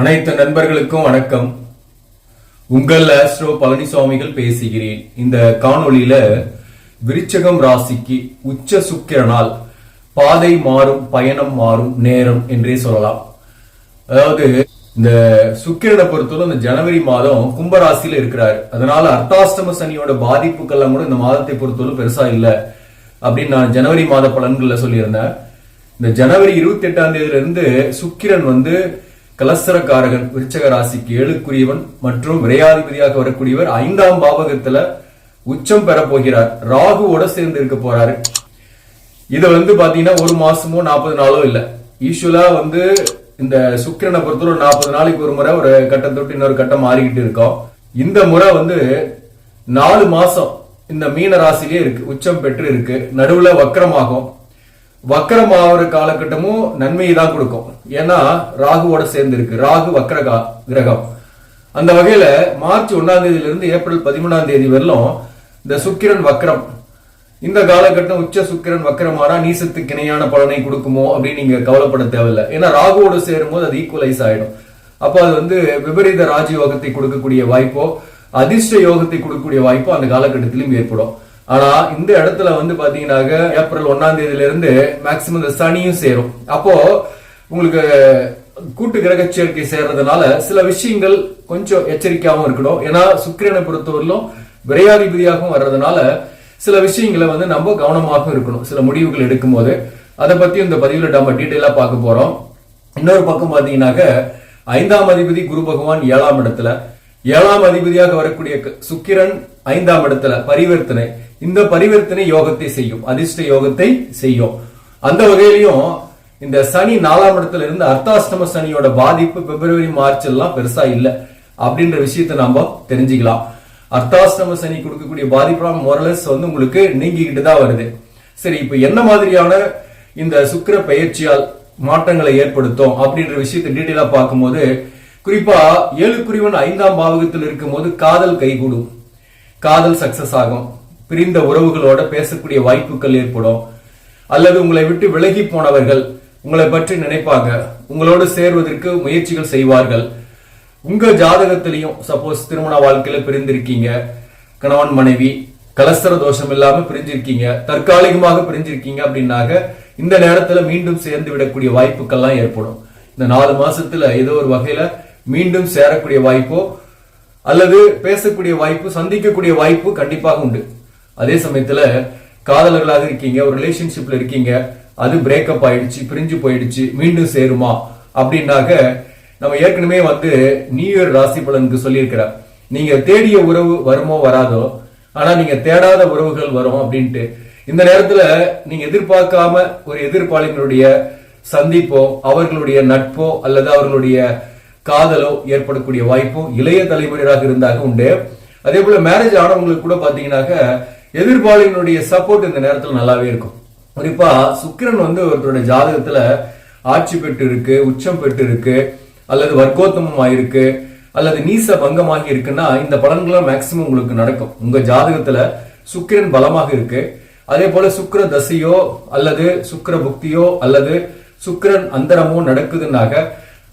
அனைத்து நண்பர்களுக்கும் வணக்கம். உங்கள் ஆஸ்ட்ரோ பழனிசாமிகள் பேசுகிறேன். இந்த காணொளியில விருச்சகம் ராசிக்கு உச்ச சுக்கிரனால் பாதை மாறும் பயணம் மாறும் நேரம் என்றே சொல்லலாம். அதாவது இந்த சுக்கிரனை பொறுத்தவரை இந்த ஜனவரி மாதம் கும்பராசியில இருக்கிறாரு. அதனால அர்த்தாஷ்டம சனியோட பாதிப்புக்கெல்லாம் கூட இந்த மாதத்தை பொறுத்தவரை பெருசா இல்ல அப்படின்னு நான் ஜனவரி மாத பலன்கள்ல சொல்லியிருந்தேன். இந்த ஜனவரி இருபத்தி எட்டாம் தேதியில இருந்து சுக்கிரன் வந்து கலசரக்காரகன் விருச்சக ராசிக்கு ஏழுக்குரியவன் மற்றும் விரையாதிபதியாக வரக்கூடியவர் ஐந்தாம் பாவகத்துல உச்சம் பெற போகிறார். ராகுவோட சேர்ந்து இருக்க போறாரு. இது வந்து பாத்தீங்கன்னா ஒரு மாசமோ நாற்பது நாளோ இல்ல. யூஸ்வலா வந்து இந்த சுக்கிரனை பொறுத்தவரை நாற்பது நாளைக்கு ஒரு முறை ஒரு கட்டம் தொட்டு இன்னொரு கட்டம் மாறிக்கிட்டு இருக்கோம். இந்த முறை வந்து நாலு மாசம் இந்த மீன ராசிலே இருக்கு. உச்சம் பெற்று இருக்கு. நடுவுல வக்கரமாகும். வக்கரம் ஆகிற காலகட்டமும் நன்மையை தான் கொடுக்கும். ஏன்னா ராகுவோட சேர்ந்து இருக்கு ராகு வக்கர கிரகம். அந்த வகையில மார்ச் ஒன்னாம் தேதியில இருந்து ஏப்ரல் பதிமூணாம் தேதி வரலும் இந்த சுக்கிரன் வக்கரம். இந்த காலகட்டம் உச்ச சுக்கிரன் வக்கரமானா நீசத்துக்கு இணையான பலனை கொடுக்குமோ அப்படின்னு நீங்க கவலைப்பட தேவையில்லை. ஏன்னா ராகுவோட சேரும்போது அது ஈக்குவலைஸ் ஆயிடும். அப்போ அது வந்து விபரீத ராஜயோகத்தை கொடுக்கக்கூடிய வாய்ப்போ அதிர்ஷ்ட யோகத்தை கொடுக்கக்கூடிய வாய்ப்போ அந்த காலகட்டத்திலும் ஏற்படும். ஆனா இந்த இடத்துல வந்து பாத்தீங்கன்னாக்க ஏப்ரல் ஒன்னாம் தேதியில இருந்து மேக்சிமம் இந்த சனியும் சேரும். அப்போ உங்களுக்கு கூட்டு கிரக சேர்க்கை சேர்றதுனால சில விஷயங்கள் கொஞ்சம் எச்சரிக்கையாகவும் இருக்கணும். ஏன்னா சுக்கிரனை பொறுத்தவரையிலும் விரையாதிபதியாகவும் வர்றதுனால சில விஷயங்களை வந்து நம்ம கவனமாகவும் இருக்கணும். சில முடிவுகள் எடுக்கும் போது அதை பத்தி இந்த பதிவுல நம்ம டீட்டெயிலா பார்க்க போறோம். இன்னொரு பக்கம் பாத்தீங்கன்னாக்க ஐந்தாம் அதிபதி குரு பகவான் ஏழாம் இடத்துல. ஏழாம் அதிபதியாக வரக்கூடிய சுக்கிரன் ஐந்தாம் இடத்துல பரிவர்த்தனை. இந்த பரிவர்த்தனை யோகத்தை செய்யும். அதிர்ஷ்ட யோகத்தை செய்யும். அந்த வகையிலையும் இந்த சனி நாலாம் இடத்துல இருந்து அர்த்தாஷ்டம சனியோட பாதிப்பு பிப்ரவரி மார்ச் எல்லாம் பெருசா இல்ல. அப்படின்ற விஷயத்தை நாம தெரிஞ்சுக்கலாம். அர்த்தாஷ்டம சனி கொடுக்கக்கூடிய பாதிப்பெல்லாம் மொரலஸ் வந்து உங்களுக்கு நீங்கிக்கிட்டு தான் வருது. சரி இப்ப என்ன மாதிரியான இந்த சுக்கிர பயிற்சியால் மாற்றங்களை ஏற்படுத்தும் அப்படின்ற விஷயத்தை டீட்டெயிலா பார்க்கும்போது குறிப்பா ஏழுக்குரியவன் ஐந்தாம் பாவகத்தில் இருக்கும்போது காதல் கைகூடும். காதல் சக்சஸ் ஆகும். பிரிந்த உறவுகளோட பேசக்கூடிய வாய்ப்புகள் ஏற்படும். அல்லது உங்களை விட்டு விலகி போனவர்கள் உங்களை பற்றி நினைப்பாங்க. உங்களோடு சேர்வதற்கு முயற்சிகள் செய்வார்கள். உங்க ஜாதகத்திலையும் சப்போஸ் திருமண வாழ்க்கையில பிரிந்திருக்கீங்க. கணவன் மனைவி கலஸ்தர தோஷம் இல்லாம பிரிஞ்சிருக்கீங்க. தற்காலிகமாக பிரிஞ்சிருக்கீங்க அப்படின்னாக்க இந்த நேரத்துல மீண்டும் சேர்ந்து விடக்கூடிய வாய்ப்புகள்லாம் ஏற்படும். இந்த நாலு மாசத்துல ஏதோ ஒரு வகையில மீண்டும் சேரக்கூடிய வாய்ப்போ அல்லது பேசக்கூடிய வாய்ப்பு சந்திக்கக்கூடிய வாய்ப்பு கண்டிப்பாக உண்டு. அதே சமயத்துல காதலர்களாக இருக்கீங்க ஒரு ரிலேஷன்ஷிப்ல இருக்கீங்க அது பிரேக்கப் ஆயிடுச்சு பிரிஞ்சு போயிடுச்சு மீண்டும் சேருமா? அப்படின்னாக்க நம்ம ஏற்கனவே வந்து நியூ இயர் ராசி பலனுக்கு சொல்லியிருக்கிறார். நீங்க தேடிய உறவு வருமோ வராதோ ஆனா நீங்க தேடாத உறவுகள் வரும் அப்படின்ட்டு. இந்த நேரத்துல நீங்க எதிர்பார்க்காம ஒரு எதிர்ப்பாளிகளுடைய சந்திப்போ அவர்களுடைய நட்போ அல்லது அவர்களுடைய காதலோ ஏற்படக்கூடிய வாய்ப்பும் இளைய தலைமுறையாக இருந்தாக உண்டு. அதே போல மேரேஜ் ஆனவங்களுக்கு கூட பாத்தீங்கன்னாக்க எதிர்பாலினுடைய சப்போர்ட் இந்த நேரத்தில் நல்லாவே இருக்கும். குறிப்பா சுக்கிரன் வந்து ஒருத்தருடைய ஜாதகத்துல ஆட்சி பெற்று இருக்கு உச்சம் பெற்று இருக்கு அல்லது வர்க்கோத்தமம் ஆயிருக்கு அல்லது நீச பங்கமாகி இருக்குன்னா இந்த பலன்கள்லாம் மேக்சிமம் உங்களுக்கு நடக்கும். உங்க ஜாதகத்துல சுக்கிரன் பலமாக இருக்கு. அதே போல சுக்கிர தசையோ அல்லது சுக்கர புக்தியோ அல்லது சுக்கிரன் அந்தரமோ நடக்குதுன்னாக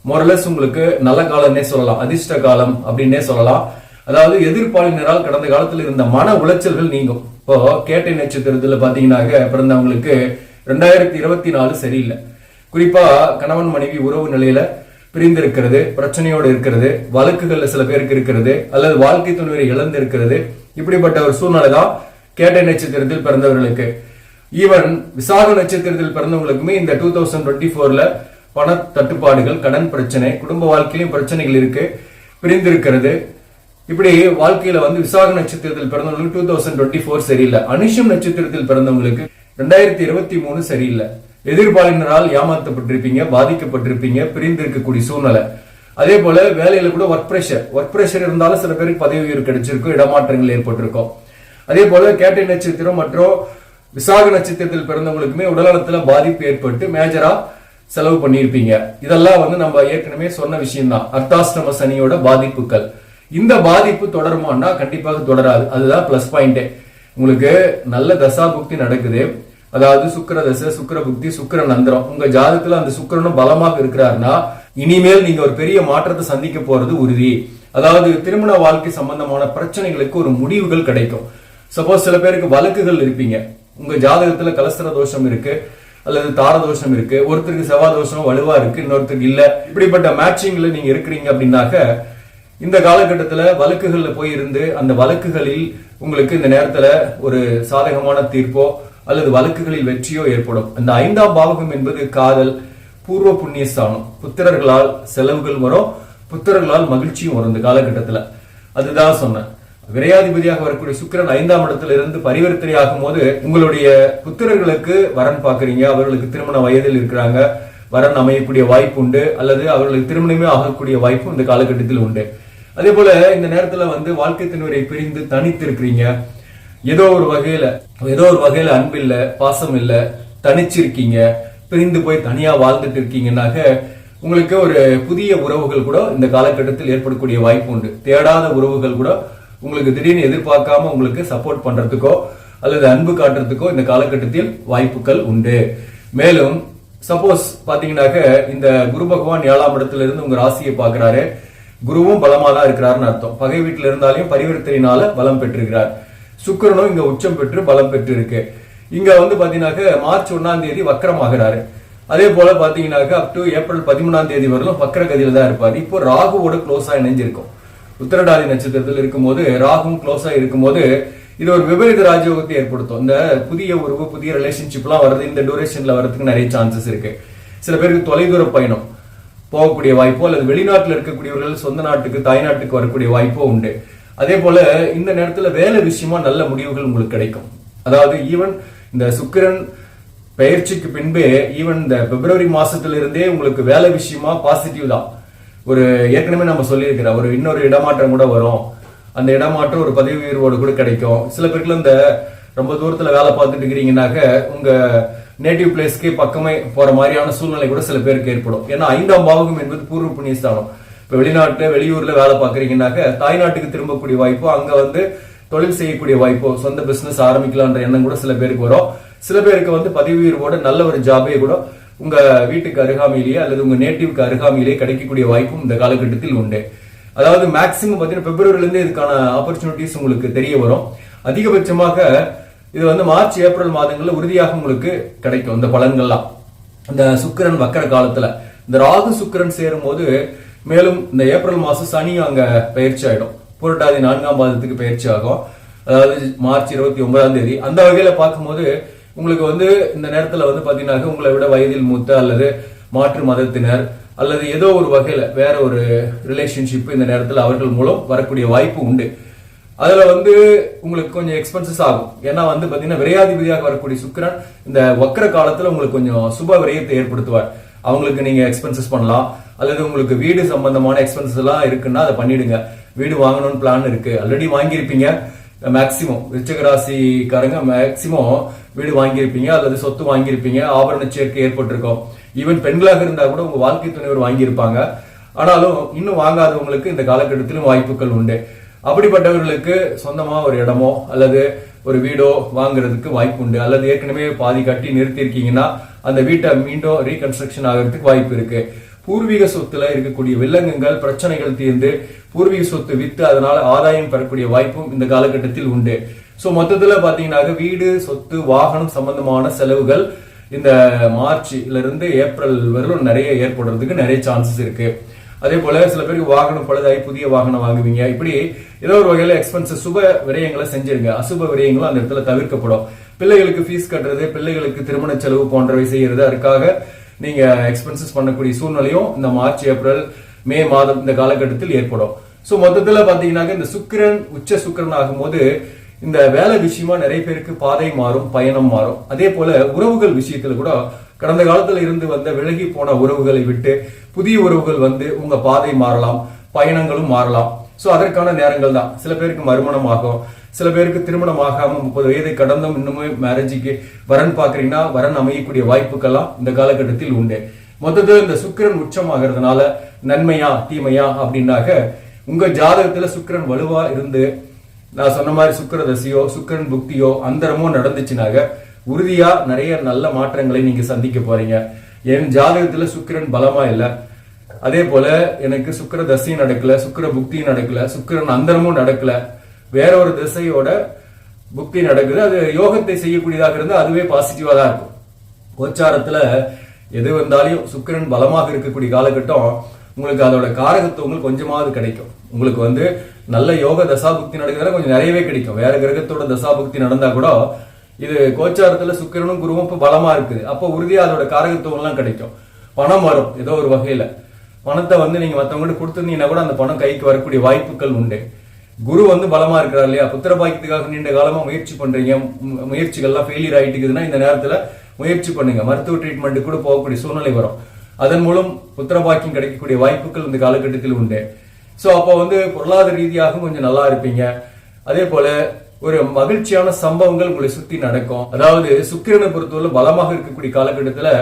மொரலஸ் உங்களுக்கு நல்ல காலம்னே சொல்லலாம் அதிர்ஷ்ட காலம் அப்படின்னே சொல்லலாம். அதாவது எதிர்ப்பாளினரால் கடந்த காலத்தில் இருந்த மன உளைச்சல்கள் நீங்கும். இப்போ கேட்டை நட்சத்திரத்துல பாத்தீங்கன்னாக்க பிறந்தவங்களுக்கு ரெண்டாயிரத்தி இருபத்தி நாலு சரியில்லை. குறிப்பா கணவன் மனைவி உறவு நிலையில பிரிந்திருக்கிறது பிரச்சனையோடு இருக்கிறது வழக்குகள்ல சில பேருக்கு இருக்கிறது அல்லது வாழ்க்கை துணைவரை இழந்து இருக்கிறது இப்படிப்பட்ட ஒரு சூழ்நிலை தான் கேட்டை நட்சத்திரத்தில் பிறந்தவர்களுக்கு. ஈவன் விசாக நட்சத்திரத்தில் பிறந்தவங்களுக்குமே இந்த டூ தௌசண்ட் டுவெண்ட்டி ஃபோர்ல பண தட்டுப்பாடுகள் கடன் பிரச்சனை குடும்ப வாழ்க்கையிலும் பிரச்சனைகள் இருக்கு பிரிந்திருக்கிறது. இப்படி வாழ்க்கையில வந்து விசாக நட்சத்திரத்தில் பிறந்தவங்களுக்கு டூ தௌசண்ட் டுவெண்ட்டி ஃபோர் சரியில்லை. அனுஷம் நட்சத்திரத்தில் பிறந்தவங்களுக்கு ரெண்டாயிரத்தி இருபத்தி மூணு சரியில்லை. எதிர்பாலினரால் ஏமாற்றப்பட்டிருப்பீங்க பாதிக்கப்பட்டிருப்பீங்க பிரிந்து இருக்கக்கூடிய சூழ்நிலை. அதே போல வேலையில கூட ஒர்க் பிரஷர் ஒர்க் பிரஷர் இருந்தாலும் சில பேருக்கு பதவி உயர்வு கிடைச்சிருக்கும் இடமாற்றங்கள் ஏற்பட்டிருக்கும். அதே போல கேட்டை நட்சத்திரம் மற்றும் விசாக நட்சத்திரத்தில் பிறந்தவங்களுக்குமே உடல்நலத்துல பாதிப்பு ஏற்பட்டு மேஜரா செலவு பண்ணியிருப்பீங்க. இதெல்லாம் வந்து நம்ம ஏற்கனவே சொன்ன விஷயம்தான். அர்த்தாஷ்டம சனியோட பாதிப்புகள். இந்த பாதிப்பு தொடருமான்னா கண்டிப்பாக தொடராது. அதுதான் பிளஸ் பாயிண்டே உங்களுக்கு நல்ல தசா புக்தி நடக்குது. அதாவது சுக்கிர தசை சுக்கிர புக்தி சுக்கிர நந்திரம். உங்க ஜாதகத்துல அந்த சுக்கரனும் பலமாக இருக்கிறாருன்னா இனிமேல் நீங்க ஒரு பெரிய மாற்றத்தை சந்திக்க போறது உறுதி. அதாவது திருமண வாழ்க்கை சம்பந்தமான பிரச்சனைகளுக்கு ஒரு முடிவுகள் கிடைக்கும். சப்போஸ் சில பேருக்கு வழக்குகள் இருப்பீங்க. உங்க ஜாதகத்துல கலசர தோஷம் இருக்கு. அல்லது தாரதோஷம் இருக்கு ஒருத்தருக்கு செவ்வாய் தோஷம் வலுவா இருக்கு இன்னொருத்தருக்கு இல்ல. இப்படிப்பட்ட மேட்சிங்ல நீங்க இருக்கிறீங்க அப்படின்னாக்க இந்த காலகட்டத்துல வழக்குகள்ல போய் இருந்து அந்த வழக்குகளில் உங்களுக்கு இந்த நேரத்துல ஒரு சாதகமான தீர்ப்போ அல்லது வழக்குகளில் வெற்றியோ ஏற்படும். அந்த ஐந்தாம் பாவகம் என்பது காதல் பூர்வ புண்ணிய ஸ்தானம். புத்திரர்களால் செலவுகள் வரும் புத்திரர்களால் மகிழ்ச்சியும் வரும் இந்த காலகட்டத்துல. அதுதான் சொன்னேன். விரையாதிபதியாக வரக்கூடிய சுக்கிரன் ஐந்தாம் இடத்துல இருந்து பரிவர்த்தனை ஆகும் போது உங்களுடைய புத்திரர்களுக்கு வரன் பாக்குறீங்க அவர்களுக்கு திருமண வயதில் இருக்கிறாங்க. வரன் அமையக்கூடிய வாய்ப்பு உண்டு. அல்லது அவர்களுக்கு திருமணமே ஆகக்கூடிய வாய்ப்பு இந்த காலகட்டத்தில் உண்டு. அதே போல இந்த நேரத்துல வந்து வாழ்க்கை துணைவரை பிரிந்து தனித்து இருக்கிறீங்க. ஏதோ ஒரு வகையில ஏதோ ஒரு வகையில அன்பு இல்ல பாசம் இல்ல தனிச்சிருக்கீங்க பிரிந்து போய் தனியா வாழ்ந்துட்டு இருக்கீங்கன்னாக்க உங்களுக்கு ஒரு புதிய உறவுகள் கூட இந்த காலகட்டத்தில் ஏற்படக்கூடிய வாய்ப்பு உண்டு. தேடாத உறவுகள் கூட உங்களுக்கு திடீர்னு எதிர்பார்க்காம உங்களுக்கு சப்போர்ட் பண்றதுக்கோ அல்லது அன்பு காட்டுறதுக்கோ இந்த காலகட்டத்தில் வாய்ப்புகள் உண்டு. மேலும் சப்போஸ் பாத்தீங்கன்னாக்க இந்த குரு பகவான் ஏழாம் இடத்துல இருந்து உங்க ராசியை பாக்குறாரு குருவும் பலமா தான் இருக்கிறாருன்னு அர்த்தம். பகை வீட்டில் இருந்தாலையும் பரிவர்த்தனையினால பலம் பெற்றிருக்கிறார். சுக்கிரனும் இங்க உச்சம் பெற்று பலம் பெற்று இருக்கு இங்க வந்து பாத்தீங்கன்னாக்க மார்ச் ஒன்னாம் தேதி வக்கரமாகிறாரு. அதே போல பாத்தீங்கன்னாக்க அப் டு ஏப்ரல் பதிமூணாம் தேதி வரலும் வக்கர கதியில தான் இருப்பாரு. இப்போ ராகுவோட க்ளோஸா இணைஞ்சிருக்கும். உத்தரடாதி நட்சத்திரத்தில் இருக்கும்போது ராகும் க்ளோஸாக இருக்கும்போது இது ஒரு விபரீத ராஜயோகத்தை ஏற்படுத்தும். இந்த புதிய உறவு புதிய ரிலேஷன்ஷிப்லாம் வருது இந்த டூரேஷன்ல வரதுக்கு நிறைய சான்சஸ் இருக்கு. சில பேருக்கு தொலைதூர பயணம் போகக்கூடிய வாய்ப்போ அல்லது வெளிநாட்டில் இருக்கக்கூடியவர்கள் சொந்த நாட்டுக்கு தாய்நாட்டுக்கு வரக்கூடிய வாய்ப்போ உண்டு. அதே போல இந்த நேரத்துல வேலை விஷயமா நல்ல முடிவுகள் உங்களுக்கு கிடைக்கும். அதாவது ஈவன் இந்த சுக்கிரன் பயிற்சிக்கு பின்பே ஈவன் இந்த பிப்ரவரி மாசத்துல இருந்தே உங்களுக்கு வேலை விஷயமா பாசிட்டிவ் தான். ஒரு ஏற்கனவே நம்ம சொல்லியிருக்கிற ஒரு இன்னொரு இடமாற்றம் கூட வரும். அந்த இடமாற்றம் ஒரு பதவி உயர்வோடு கூட கிடைக்கும். சில பேருக்கு இந்த ரொம்ப தூரத்தில் வேலை பார்த்துட்டு இருக்கிறீங்கன்னாக்க உங்க நேட்டிவ் பிளேஸ்க்கு பக்கமே போற மாதிரியான சூழ்நிலை கூட சில பேருக்கு ஏற்படும். ஏன்னா ஐந்தாம் பாவகம் என்பது பூர்வ புண்ணியஸ்தானம். இப்ப வெளிநாட்டு வெளியூர்ல வேலை பார்க்கறீங்கன்னாக்க தாய்நாட்டுக்கு திரும்பக்கூடிய வாய்ப்போ அங்க வந்து தொழில் செய்யக்கூடிய வாய்ப்போ சொந்த பிசினஸ் ஆரம்பிக்கலான்ற எண்ணம் கூட சில பேருக்கு வரும். சில பேருக்கு வந்து பதவி உயர்வோட நல்ல ஒரு ஜாபே கூட உங்க வீட்டுக்கு அருகாமையிலேயே அல்லது உங்க நேட்டிவ்க்கு அருகாமையிலேயே கிடைக்கக்கூடிய வாய்ப்பும் இந்த காலகட்டத்தில் உண்டு. அதாவது மேக்சிமம் பார்த்தீங்கன்னா பிப்ரவரில இருந்து இதுக்கான ஆப்பர்ச்சுனிட்டிஸ் உங்களுக்கு தெரிய வரும். அதிகபட்சமாக இது வந்து மார்ச் ஏப்ரல் மாதங்கள்ல உறுதியாக உங்களுக்கு கிடைக்கும் இந்த பலன்கள்லாம். இந்த சுக்கிரன் வக்கர காலத்துல. இந்த ராகு சுக்கிரன் சேரும் போது மேலும் இந்த ஏப்ரல் மாசம் சனி அங்க பயிற்சி ஆயிடும். புரட்டாதி நான்காம் மாதத்துக்கு பயிற்சி ஆகும். அதாவது மார்ச் இருபத்தி ஒன்பதாம் தேதி. அந்த வகையில பார்க்கும்போது உங்களுக்கு வந்து இந்த நேரத்துல வந்து பாத்தீங்கன்னா உங்களை விட வயதில் மூத்த அல்லது மாற்று மதத்தினர் அல்லது ஏதோ ஒரு வகையில வேற ஒரு ரிலேஷன்ஷிப் இந்த நேரத்துல அவர்கள் மூலம் வரக்கூடிய வாய்ப்பு உண்டு. அதுல வந்து உங்களுக்கு கொஞ்சம் எக்ஸ்பென்சஸ் ஆகும். ஏன்னா வந்து பாத்தீங்கன்னா விரையாதிபதியாக வரக்கூடிய சுக்கரன் இந்த வக்கர காலத்துல உங்களுக்கு கொஞ்சம் சுப விரயத்தை ஏற்படுத்துவார். அவங்களுக்கு நீங்க எக்ஸ்பென்சஸ் பண்ணலாம். அல்லது உங்களுக்கு வீடு சம்பந்தமான எக்ஸ்பென்சஸ் எல்லாம் இருக்குன்னா அதை பண்ணிடுங்க. வீடு வாங்கணும்னு பிளான் இருக்கு. ஆல்ரெடி வாங்கியிருப்பீங்க. மேக்சிமம் ரிச்சகராசிக்காரங்க மேக்சிமம் வீடு வாங்கியிருப்பீங்க அல்லது சொத்து வாங்கியிருப்பீங்க ஆபரண சேர்க்கை ஏற்பட்டிருக்கும். ஈவன் பெண்களாக இருந்தா கூட உங்க வாழ்க்கை துணைவர் வாங்கியிருப்பாங்க. ஆனாலும் இன்னும் வாங்காதவங்களுக்கு இந்த காலகட்டத்திலும் வாய்ப்புகள் உண்டு. அப்படிப்பட்டவர்களுக்கு சொந்தமா ஒரு இடமோ அல்லது ஒரு வீடோ வாங்குறதுக்கு வாய்ப்பு உண்டு. அல்லது ஏற்கனவே பாதி கட்டி நிறுத்தி இருக்கீங்கன்னா அந்த வீட்டை மீண்டும் ரீகன்ஸ்ட்ரக்ஷன் ஆகிறதுக்கு வாய்ப்பு இருக்கு. பூர்வீக சொத்துல இருக்கக்கூடிய வில்லங்கங்கள் பிரச்சனைகள் தீர்ந்து பூர்வீக சொத்து வித்து அதனால ஆதாயம் பெறக்கூடிய வாய்ப்பும் இந்த காலகட்டத்தில் உண்டு. சோ மொத்தத்துல பாத்தீங்கன்னா வீடு சொத்து வாகனம் சம்பந்தமான செலவுகள் இந்த மார்ச்ல இருந்து ஏப்ரல் வரையிலும் நிறைய ஏற்படுறதுக்கு நிறைய சான்சஸ் இருக்கு. அதே போல சில பேருக்கு வாகனம் பழுதாகி புதிய வாகனம் வாங்குவீங்க. இப்படி ஏதோ ஒரு வகையில எக்ஸ்பென்சஸ் சுப விரயங்களை செஞ்சிருங்க. அசுப விரயங்களும் அந்த இடத்துல தவிர்க்கப்படும். பிள்ளைகளுக்கு ஃபீஸ் கட்டுறது பிள்ளைகளுக்கு திருமண செலவு போன்றவை செய்யறது அதுக்காக நீங்க எக்ஸ்பென்சஸ் பண்ணக்கூடிய சூழ்நிலையும் இந்த மார்ச் ஏப்ரல் மே மாதம் இந்த காலகட்டத்தில் ஏற்படும். சோ மொத்தத்துல பாத்தீங்கன்னாக்க இந்த சுக்கிரன் உச்ச சுக்கிரன் ஆகும்போது இந்த வேலை விஷயமா நிறைய பேருக்கு பாதை மாறும் பயணம் மாறும். அதே போல உறவுகள் விஷயத்துல கூட கடந்த காலத்துல இருந்து வந்த விலகி போன உறவுகளை விட்டு புதிய உறவுகள் வந்து உங்க பாதை மாறலாம் பயணங்களும் மாறலாம். சோ அதற்கான நேரங்கள் தான். சில பேருக்கு மறுமணம் ஆகும் சில பேருக்கு திருமணம் ஆகாம முப்பது வயதை கடந்தும் இன்னுமே மேரேஜுக்கு வரன் பாக்குறீங்கன்னா வரன் அமையக்கூடிய வாய்ப்புகள்லாம் இந்த காலகட்டத்தில் உண்டு. மொத்தத்தில் இந்த சுக்கிரன் உச்சமாகிறதுனால நன்மையா தீமையா அப்படின்னாக்க உங்க ஜாதகத்துல சுக்கிரன் வலுவா இருந்து நான் சொன்ன மாதிரி சுக்கிர தசையோ சுக்கிரன் புக்தியோ அந்தரமோ நடந்துச்சுனாக்க உறுதியா நிறைய நல்ல மாற்றங்களை நீங்க சந்திக்க போறீங்க. என் ஜாதகத்துல சுக்கிரன் பலமா இல்ல. அதே போல எனக்கு சுக்கர தசையும் நடக்கல சுக்கிர புக்தியும் நடக்கல சுக்கிரன் அந்தரமும் நடக்கல. வேற ஒரு திசையோட புக்தி நடக்குது. அது யோகத்தை செய்யக்கூடியதாக இருந்தா அதுவே பாசிட்டிவா தான் இருக்கும். கோச்சாரத்துல எது வந்தாலும் சுக்கிரன் பலமாக இருக்கக்கூடிய காலகட்டம் உங்களுக்கு அதோட காரகத்துவங்கள் கொஞ்சமாவது கிடைக்கும். உங்களுக்கு வந்து நல்ல யோக தசாபுக்தி நடக்கிறதுல கொஞ்சம் நிறையவே கிடைக்கும். வேற கிரகத்தோட தசாபுக்தி நடந்தா கூட இது கோச்சாரத்துல சுக்கிரனும் குருவும் இப்ப பலமா இருக்குது. அப்போ உறுதியா அதோட காரகத்துவம் எல்லாம் கிடைக்கும். பணம் வரும் ஏதோ ஒரு வகையில. பணத்தை வந்து நீங்க மத்தவங்ககிட்ட கொடுத்துருந்தீங்கன்னா கூட அந்த பணம் கைக்கு வரக்கூடிய வாய்ப்புகள் உண்டு. குரு வந்து பலமா இருக்கிறார் இல்லையா? புத்திர பாக்கியத்துக்காக நீண்ட காலமா முயற்சி பண்றீங்க. முயற்சிகள்லாம் ஃபெயிலியர் ஆயிட்டு இருக்குதுன்னா இந்த நேரத்துல முயற்சி பண்ணுங்க. மருத்துவ ட்ரீட்மெண்ட் கூட போகக்கூடிய சூழ்நிலை வரும். அதன் மூலம் புத்திர பாக்கியம் கிடைக்கக்கூடிய வாய்ப்புகள் இந்த காலகட்டத்தில் உண்டு. ஸோ அப்போ வந்து பொருளாதார ரீதியாக கொஞ்சம் நல்லா இருப்பீங்க. அதே போல ஒரு மகிழ்ச்சியான சம்பவங்கள் உங்களை சுத்தி நடக்கும். அதாவது சுக்கிரனை பொறுத்தவரை பலமாக இருக்கக்கூடிய காலகட்டத்தில்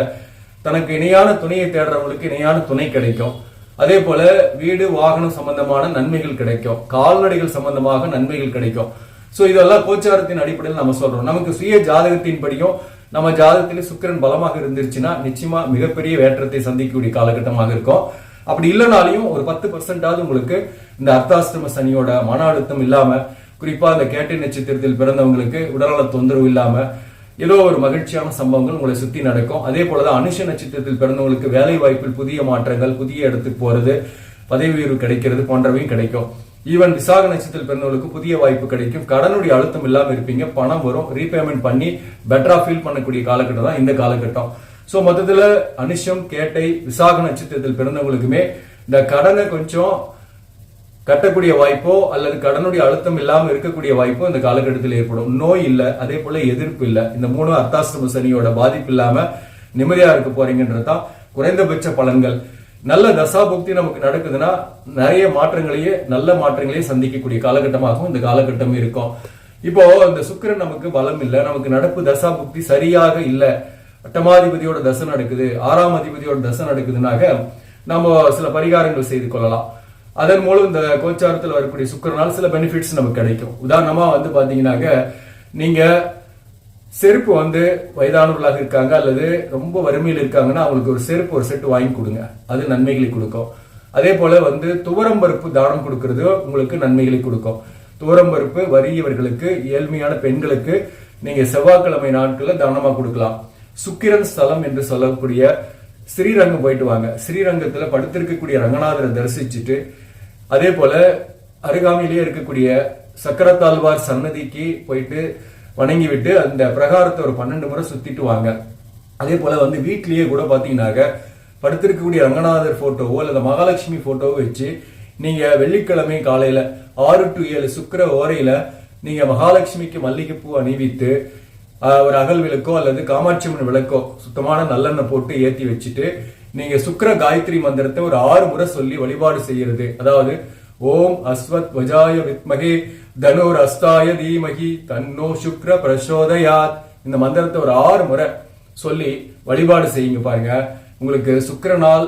தனக்கு இணையான துணையை தேடுறவங்களுக்கு இணையான துணை கிடைக்கும். அதே போல வீடு வாகனம் சம்பந்தமான நன்மைகள் கிடைக்கும். கால்நடைகள் சம்பந்தமாக நன்மைகள் கிடைக்கும். சோ இதெல்லாம் கோச்சாரத்தின் அடிப்படையில் நம்ம சொல்றோம். நமக்கு சுய ஜாதகத்தின் படியும் நம்ம ஜாதகத்திலே சுக்கிரன் பலமாக இருந்துருச்சுன்னா நிச்சயமா மிகப்பெரிய வேற்றத்தை சந்திக்கக்கூடிய காலகட்டமாக இருக்கும். அப்படி இல்லைனாலையும் ஒரு பத்து பர்சன்டாவது உங்களுக்கு இந்த அர்த்தாஷ்டம சனியோட மன அழுத்தம் இல்லாம குறிப்பா இந்த கேட்டை நட்சத்திரத்தில் பிறந்தவங்களுக்கு உடல்நல தொந்தரவு இல்லாம ஏதோ ஒரு மகிழ்ச்சியான சம்பவங்கள் உங்களை சுத்தி நடக்கும். அதே போலதான் அனுஷ நட்சத்திரத்தில் பிறந்தவங்களுக்கு வேலை வாய்ப்பில் புதிய மாற்றங்கள் புதிய இடத்துக்கு போறது பதவி உயர்வு கிடைக்கிறது போன்றவையும் கிடைக்கும். ஈவன் விசாக நட்சத்திரத்தில் பிறந்தவங்களுக்கு புதிய வாய்ப்பு கிடைக்கும். கடனுடைய அழுத்தம் இல்லாம இருப்பீங்க. பணம் வரும். ரீபேமெண்ட் பண்ணி பெட்டரா ஃபீல் பண்ணக்கூடிய காலகட்டம் தான் இந்த காலகட்டம். சோ மொத்தத்துல அனுஷம் கேட்டை விசாக நட்சத்திரத்தில் பிறந்தவங்களுக்குமே இந்த கடனை கொஞ்சம் கட்டக்கூடிய வாய்ப்போ அல்லது கடனுடைய அழுத்தம் இல்லாமல் இருக்கக்கூடிய வாய்ப்போ இந்த காலகட்டத்தில் ஏற்படும். நோய் இல்லை அதே போல எதிர்ப்பு இல்லை. இந்த மூணு அர்த்தாசிரம சனியோட பாதிப்பு இல்லாம நிம்மதியா இருக்க போறீங்கன்றதுதான் குறைந்தபட்ச பலன்கள். நல்ல தசாபுக்தி நமக்கு நடக்குதுன்னா நிறைய மாற்றங்களையே நல்ல மாற்றங்களையே சந்திக்கக்கூடிய காலகட்டமாகவும் இந்த காலகட்டம் இருக்கும். இப்போ இந்த சுக்கிரன் நமக்கு பலம் இல்லை நமக்கு நடப்பு தசாபுக்தி சரியாக இல்லை. அட்டமாதிபதியோட தசை நடக்குது ஆறாம் அதிபதியோட தசை நடக்குதுனாக நம்ம சில பரிகாரங்கள் செய்து கொள்ளலாம். அதன் மூலம் இந்த கோச்சாரத்தில் வரக்கூடிய சுக்கரனால் சில பெனிஃபிட்ஸ் நமக்கு கிடைக்கும். உதாரணமாக வந்து பார்த்தீங்கன்னாக்க நீங்கள் செருப்பு வந்து வயதானவர்களாக இருக்காங்க அல்லது ரொம்ப வறுமையில் இருக்காங்கன்னா அவங்களுக்கு ஒரு செருப்பு ஒரு செட்டு வாங்கி கொடுங்க. அது நன்மைகளை கொடுக்கும். அதே போல வந்து துவரம் பருப்பு தானம் கொடுக்கறது உங்களுக்கு நன்மைகளை கொடுக்கும். துவரம் பருப்பு வறியவர்களுக்கு ஏழ்மையான பெண்களுக்கு நீங்க செவ்வாய்க்கிழமை நாட்களில் தானமாக கொடுக்கலாம். சுக்கிரன் ஸ்தலம் என்று சொல்லக்கூடிய ஸ்ரீரங்கம் போயிட்டு வாங்க. ஸ்ரீரங்கத்தில் படுத்திருக்கக்கூடிய ரங்கநாதரை தரிசிச்சுட்டு அதே போல அருகாமையிலேயே இருக்கக்கூடிய சக்கரத்தாழ்வார் சன்னதிக்கு போயிட்டு வணங்கி விட்டு அந்த பிரகாரத்தை ஒரு பன்னெண்டு முறை சுத்திட்டு வாங்க. அதே போல வந்து வீட்லயே கூட பாத்தீங்கன்னாக்க படுத்திருக்கக்கூடிய ரங்கநாதர் போட்டோவோ அல்லது மகாலட்சுமி போட்டோவோ வச்சு நீங்க வெள்ளிக்கிழமை காலையில ஆறு டு ஏழு சுக்கிர ஓரையில நீங்க மகாலட்சுமிக்கு மல்லிகைப்பூ அணிவித்து ஒரு அகல் விளக்கோ அல்லது காமாட்சி அம்மன் விளக்கோ சுத்தமான நல்லெண்ணெய் போட்டு ஏத்தி வச்சுட்டு நீங்க சுக்கர காயத்ரி மந்திரத்தை ஒரு ஆறு முறை சொல்லி வழிபாடு செய்யறது. அதாவது ஓம் அஸ்வத் வஜாய வித்மகே தனுர் அஸ்தாய தீமகி தன்னோ சுக்ர பிரசோதயாத். இந்த மந்திரத்தை ஒரு ஆறு முறை சொல்லி வழிபாடு செய்யுங்க பாருங்க. உங்களுக்கு சுக்கரனால்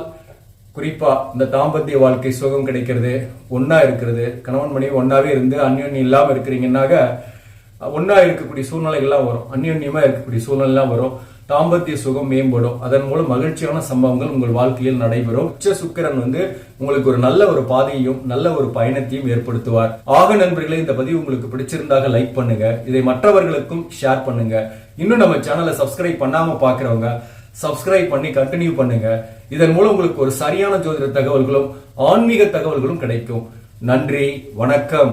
குறிப்பா இந்த தாம்பத்திய வாழ்க்கை சுகம் கிடைக்கிறது ஒன்னா இருக்கிறது. கணவன் மனைவி ஒன்னாவே இருந்து அந்யோன்யம் இல்லாம இருக்கிறீங்கன்னாக்க ஒன்னா இருக்கக்கூடிய சூழ்நிலைகள்லாம் வரும். அந்யோன்யமா இருக்கக்கூடிய சூழ்நிலைலாம் வரும். தாம்பத்திய சுகம் மேம்படும். அதன் மூலம் மகிழ்ச்சியான சம்பவங்கள் உங்கள் வாழ்க்கையில் நடைபெறும். உச்ச சுக்கிரன் வந்து உங்களுக்கு ஒரு நல்ல ஒரு பாதையையும் நல்ல ஒரு பயணத்தையும் ஏற்படுத்துவார். ஆக நண்பர்களே இந்த பதிவு உங்களுக்கு பிடிச்சிருந்தாக லைக் பண்ணுங்க. இதை மற்றவர்களுக்கும் ஷேர் பண்ணுங்க. இன்னும் நம்ம சேனலை சப்ஸ்கிரைப் பண்ணாம பாக்குறவங்க சப்ஸ்கிரைப் பண்ணி கண்டினியூ பண்ணுங்க. இதன் மூலம் உங்களுக்கு ஒரு சரியான ஜோதிட தகவல்களும் ஆன்மீக தகவல்களும் கிடைக்கும். நன்றி வணக்கம்.